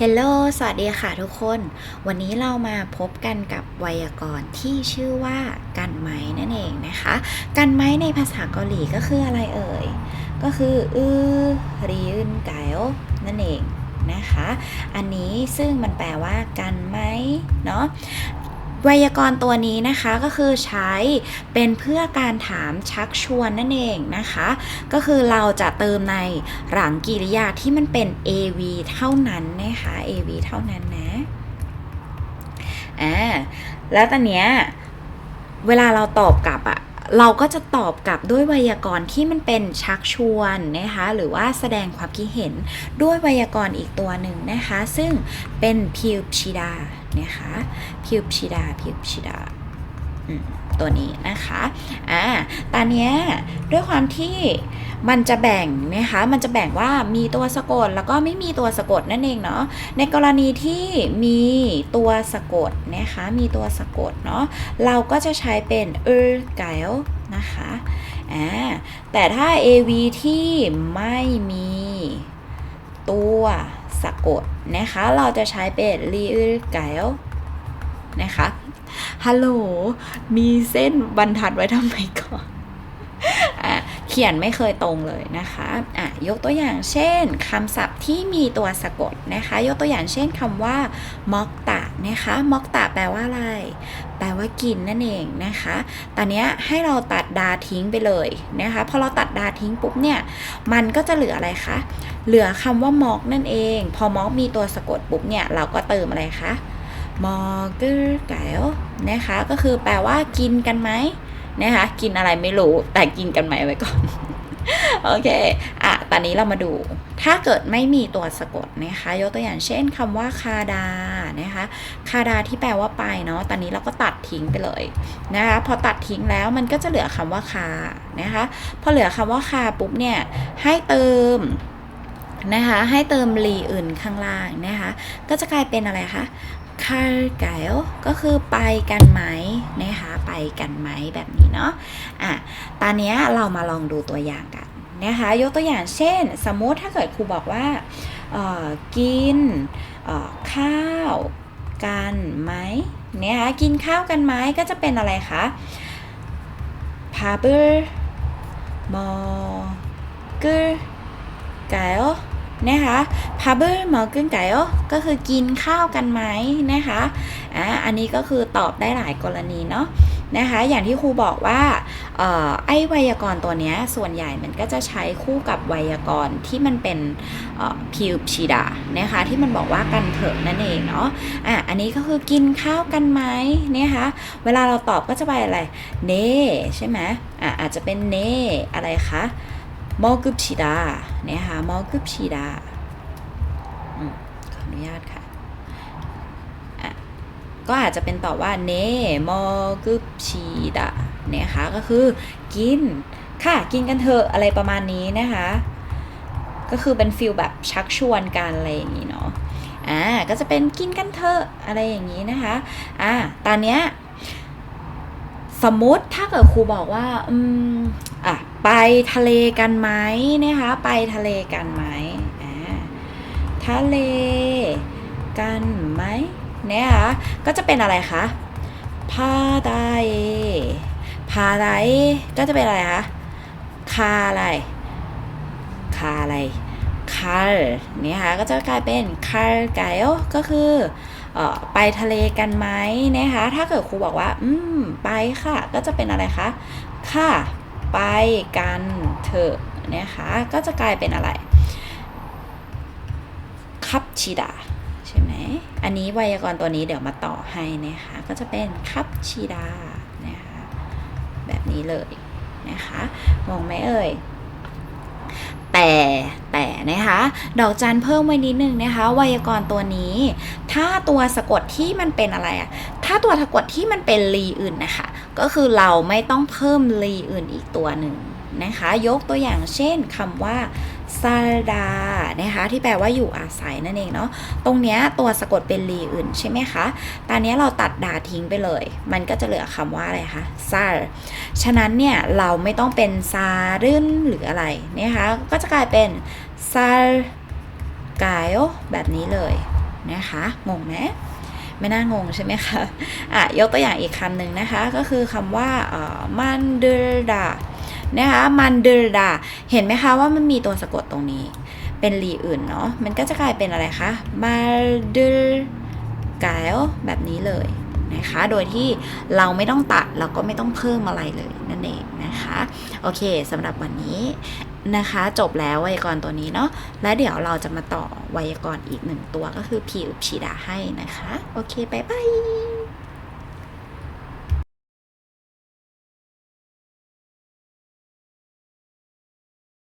เฮลโลสวัสดีค่ะทุกคน วันนี้เรามาพบกันกับไวยากรณ์ที่ชื่อว่ากันไม้นั่นเองนะคะ กันไม้ในภาษาเกาหลีก็คืออะไรเอ่ย ก็คืออือรีอึนไกโอนั่นเองนะคะ อันนี้ซึ่งมันแปลว่ากันไม้เนาะ ไวยากรณ์ตัวนี้นะคะก็คือใช้เป็นเพื่อการถามชักชวนนั่นเองนะคะ ก็คือเราจะเติมในหลังกิริยาที่มันเป็น AV เท่านั้นนะคะ AV เท่านั้นนะอ่าแล้วตอนเนี้ยเวลาเราตอบกลับอะ เราก็จะตอบกลับด้วยไวยากรณ์ที่มันเป็นชักชวนนะคะหรือว่าแสดงความคิดเห็นด้วยไวยากรณ์อีกตัวหนึ่งนะคะ ซึ่งเป็นพิวชิดานะคะพิวชิดาพิวชิดาตัวนี้นะคะอ่าตอนนี้ด้วยความที่ มันจะแบ่งนะคะ มันจะแบ่งว่ามีตัวสะกดแล้วก็ไม่มีตัวสะกดนั่นเองเนาะ ในกรณีที่มีตัวสะกดนะคะ มีตัวสะกดเนาะ เราก็จะใช้เป็นเออไกลนะคะอ่าแต่ถ้า AV ที่ไม่มีตัวสะกดนะคะ เราจะใช้เป็นลีอไกลนะคะฮัลโหล มีเส้นบรรทัดไว้ทำไมก่อน ขียนไม่เคยตรงเลยนะคะอะยกตัวอย่างเช่นคำศัพท์ที่มีตัวสะกดนะคะ ยกตัวอย่างเช่นคำว่ามอกตะนะคะมอกตะแปลว่าอะไร แปลว่ากินนั่นเองนะคะ ตอนนี้ให้เราตัดดาทิ้งไปเลยนะคะพอเราตัดดาทิ้งปุ๊บเนี่ยมันก็จะเหลืออะไรคะเหลือคำว่ามอกนั่นเอง พอมอกมีตัวสะกดปุ๊บเนี่ยเราก็เติมอะไรคะมอกเกอร์ไก่นะคะก็คือแปลว่ากินกันไหม นะคะกินอะไรไม่รู้แต่กินกันไหมไว้ก่อนโอเค อะ ตอนนี้เรามาดู ถ้าเกิดไม่มีตัวสะกดนะคะ ยกตัวอย่างเช่นคำว่าคาดา นะคะ คาดาที่แปลว่าไปเนาะ ตอนนี้เราก็ตัดทิ้งไปเลยนะคะ พอตัดทิ้งแล้วมันก็จะเหลือคำว่าคา นะคะ พอเหลือคำว่าคาปุ๊บเนี่ย ให้เติมนะคะ ให้เติมรีอื่นข้างล่างนะคะ ก็จะกลายเป็นอะไรคะ คาไกลก็คือไปกันไหมนะคะไปกันไหมแบบนี้เนาะอะตอนนี้เรามาลองดูตัวอย่างกันนะคะยกตัวอย่างเช่น สมมติถ้าเกิดครูบอกว่าเออกินเออข้าวกันไหมนะคะกินข้าวกันไหมก็จะเป็นอะไรคะพาเบอร์มอเกอร์ไก่ นะคะพาเบอร์มอกอร์ไก่ก็คือกินข้าวกันไหมนะคะอะอันนี้ก็คือตอบได้หลายกรณีเนาะนะคะอย่างที่ครูบอกว่าออไอ้ไวยากรณ์ตัวเนี้ยส่วนใหญ่มันก็จะใช้คู่กับไวยากรณ์ที่มันเป็นพิวชีดานะคะที่มันบอกว่ากันเถอะนั่นเองเนาะอะอันนี้ก็คือกินข้าวกันไหมนะคะเวลาเราตอบก็จะไปอะไรเน่ใช่ไหมอะอาจจะเป็นเน่อะไรคะ มอกุบชีดานะคะมอกุบชีดาอขออนุญาตค่ะ ก็อาจจะเป็นตอบว่าเนมอกุบชีดะนะคะก็คือกินค่ะกินกันเถอะอะไรประมาณนี้นะคะ ก็คือเป็นฟิลแบบชักชวนกันอะไรอย่างนี้เนาะอ่าก็จะเป็นกินกันเถอะอะไรอย่างนี้นะคะอ่าตอนเนี้ยสมมติถ้าเกิดครูบอกว่า อืมอะ ไปทะเลกันไหมนะคะ ไปทะเลกันไหมอ่าทะเลกันไหมเนี่ยค่ะก็จะเป็นอะไรคะพาไดพาไดก็จะเป็นอะไรคะคาอะไรคาอะไรคาร์เนี่ยค่ะก็จะกลายเป็นคาร์ไกลก็คืออไปทะเลกันไหมนะคะถ้าเกิดครูบอกว่า อืม ไปค่ะ ก็จะเป็นอะไรคะค่ะ ไปกันเถอะนะคะก็จะกลายเป็นอะไรคับชิดาใช่ไหมอันนี้ไวยากรณ์ตัวนี้เดี๋ยวมาต่อให้นะคะก็จะเป็นคับชีดานะคะแบบนี้เลยนะคะมองไหมเอ่ยแต่แต่นะคะดอกจันเพิ่มไว้นิดนึงนะคะไวยากรณ์ตัวนี้ ถ้าตัวสะกดที่มันเป็นอะไรอะถ้าตัวสะกดที่มันเป็นรีอื่นนะคะ ก็คือเราไม่ต้องเพิ่มรีอื่นอีกตัวหนึ่งนะคะ ยกตัวอย่างเช่นคำว่าซาดานะคะที่แปลว่าอยู่อาศัยนั่นเองเนาะตรงเนี้ยตัวสะกดเป็นรีอื่นใช่ไหมคะตอนนี้เราตัดดาทิ้งไปเลย มันก็จะเหลือคำว่าอะไรคะซาฉะนั้นเนี่ยเราไม่ต้องเป็นซารึนหรืออะไรนะคะก็จะกลายเป็นซากายแบบนี้เลยนะคะงงไหม ไม่น่างงใช่ไหมคะอะยกตัวอย่างอีกคำหนึ่งนะคะ ก็คือคำว่าเอ่อมันเดลดานะคะมันเดลดาเห็นไหมคะว่ามันมีตัวสะกดตรงนี้ เป็นรีอื่นเนาะมันก็จะกลายเป็นอะไรคะมาเดลกายแบบนี้เลยนะคะ โดยที่เราไม่ต้องตัดเราก็ไม่ต้องเพิ่มอะไรเลยนั่นเอง นะคะ โอเคสำหรับวันนี้นะคะ จบแล้วไวยากรณ์ตัวนี้เนาะและเดี๋ยวเราจะมาต่อไวยากรณ์อีกหนึ่งตัวก็คือพีอุปชีดาให้นะคะ โอเคบายบาย